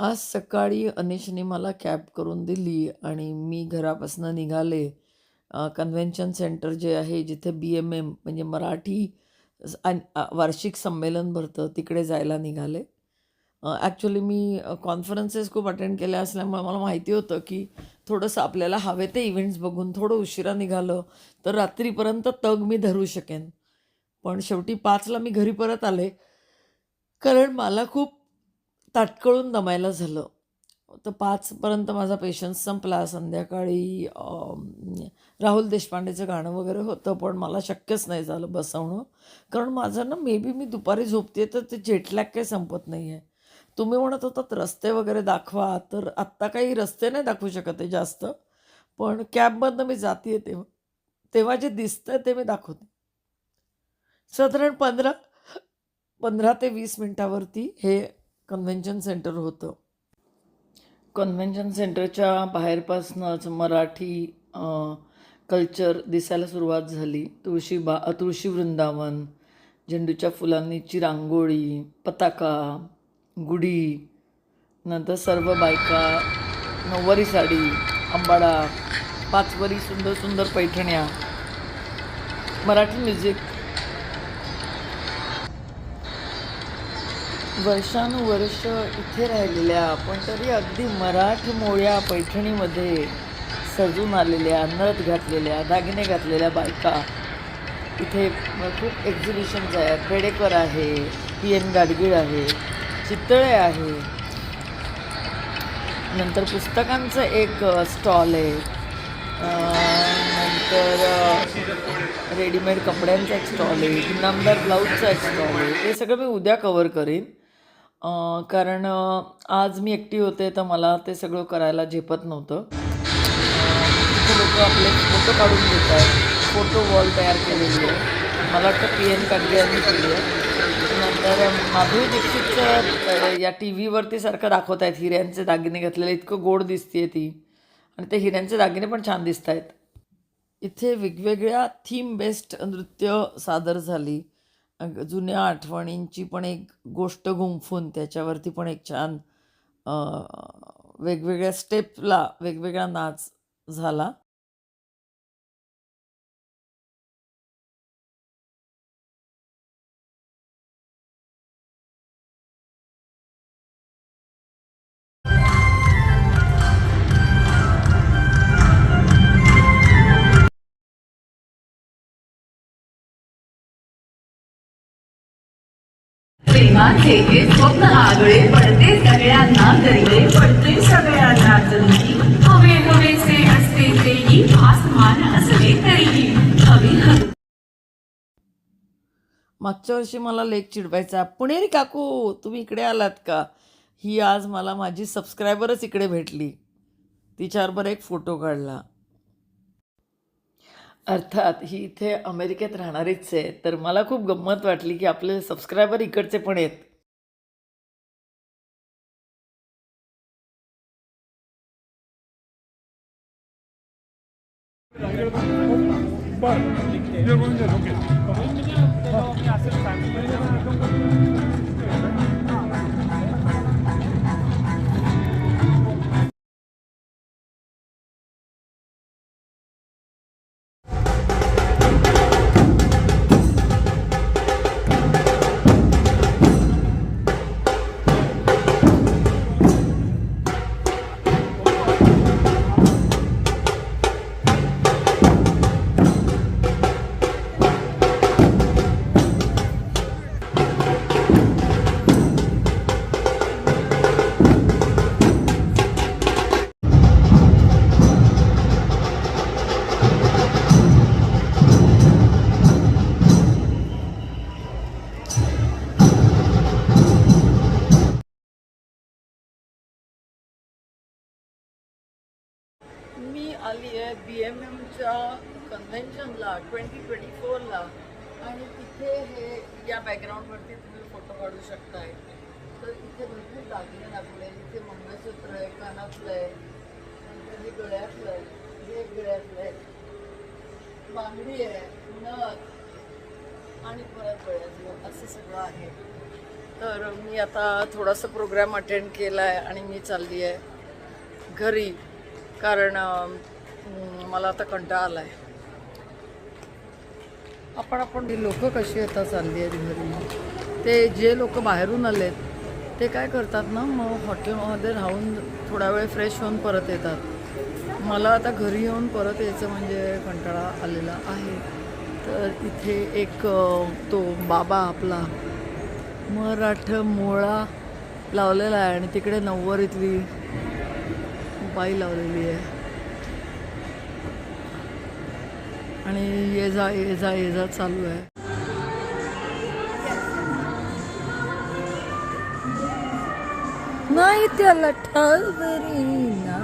आज सकाळी अनिशने मला कॅब करून दिली आणि मी घरापासून निघाले. कन्व्हेन्शन सेंटर जे आहे जिथे बी एम एम म्हणजे मराठी वार्षिक संमेलन भरतं तिकडे जायला निघाले. ॲक्च्युली मी कॉन्फरन्सेस खूप अटेंड केल्या असल्यामुळे मला माहिती होतं की थोडंसं आपल्याला हवे ते इव्हेंट्स बघून थोडं उशिरा निघालं तर रात्रीपर्यंत तग मी धरू शकेन. पण शेवटी पाचला मी घरी परत आले. कारण मला खूप ताटकळून दमायला झालं. तर पाचपर्यंत माझा पेशन्स संपला. संध्याकाळी राहुल देशपांडेचं गाणं वगैरे होतं पण मला शक्यच नाही झालं बसवणं. कारण माझं ना मे बी मी दुपारी झोपते तर ते जेटलॅग काही संपत नाही आहे तुम्ही म्हणत होतात रस्ते वगैरे दाखवा. तर आत्ता काही रस्ते नाही दाखवू शकत आहे जास्त. पण कॅबमधनं मी जाते तेव्हा. तेव्हा जे दिसतं ते मी दाखवते. साधारण पंधरा पंधरा ते वीस मिनटावरती हे कन्व्हेन्शन सेंटर होतं. कन्व्हेन्शन सेंटरच्या बाहेरपासूनच मराठी कल्चर दिसायला सुरुवात झाली. तुळशी बा तुळशी वृंदावन झेंडूच्या फुलांनीची रांगोळी पताका गुढी नंतर सर्व बायका नऊवारी साडी अंबाडा पाचवरी सुंदर सुंदर पैठण्या. मराठी म्युझिक वर्षानुवर्ष इथे राहिलेल्या पण तरी अगदी मराठमोळ्या पैठणीमध्ये सजून आलेल्या नथ घातलेल्या दागिने घातलेल्या बायका. इथे खूप एक्झिबिशन्स आहेत. पेडेकर आहे पी एन गाडगीळ आहे चितळे आहे. नंतर पुस्तकांचं एक स्टॉल आहे. नंतर रेडीमेड कपड्यांचा एक स्टॉल आहे. इनामदार ब्लाऊजचा एक स्टॉल आहे. ते सगळं मी उद्या कवर करीन. कारण आज मी एकटी होते तर मला ते सगळं करायला झेपत नव्हतं. लोक आपले फोटो काढून घेत आहेत फोटो वॉल तयार केलेली आहे. मला वाटतं पी एन काडगे यांनी केली आहे. नंतर माधुरी दीक्षितचं या टी व्हीवरती सारखं दाखवत आहेत हिऱ्यांचे दागिने घातलेले. इतकं गोड दिसते ती. आणि ते हिऱ्यांचे दागिने पण छान दिसत आहेत इथे वेगवेगळ्या थीम बेस्ड नृत्य सादर झाली. जुन्या आठवणींची पण एक गोष्ट गुंफून त्याच्यावरती पण एक छान वेगवेगळ्या स्टेपला वेगवेगळा नाच झाला. प्रेमाचे हे स्वप्न आगळे पडते सगळ्यांना दरिले पडते सगळ्यांना तरी हवे हवेचे असते तेही आसमान असले तरीही. हवी हवी. मागच्या वर्षी मला लेख चिडवायचा. पुणेरी काकू तुम्ही इकडे आलात का? ही आज मला माझी सबस्क्रायबरच इकडे भेटली. तिच्याबरोबर एक फोटो काढला. अर्थात ही इथे अमेरिकेत राहणारीच आहे. तर मला खूप गंमत वाटली की आपले सबस्क्रायबर इकडचे पण आहेत. मी आली आहे बी एम एमच्या कन्व्हेन्शनला ट्वेंटी ट्वेंटी फोरला आणि तिथे हे या बॅकग्राऊंडवरती तुम्ही फोटो काढू शकताय. तर इथे भरपूर दागिने दाखवले इथे मंगळसूत्र आहे कानातलं आहे नंतर हे गळ्यातलं आहे हे गळ्यातलं आहे. बांगडी आहे, नथ आणि परत गळ्यातलं असं सगळं आहे. तर मी आता थोडासा प्रोग्राम अटेंड केला आहे आणि मी चालली आहे घरी. कारण मला आता कंटाळा आला आहे आपण आपण लोक कशी आता चालली आहेत घरी ते जे लोक बाहेरून आलेत ते काय करतात ना मग हॉटेलमध्ये राहून थोडा वेळ फ्रेश होऊन परत येतात. मला आता घरी येऊन परत यायचं म्हणजे कंटाळा आलेला आहे. तर इथे एक तो बाबा आपला मराठ मोळा लावलेला आहे आणि तिकडे नव्वरीतली बाई लावलेली आहे. आणि ये जा ये जा ये जा चालू आहे. नाही त्याला ठावरी ना.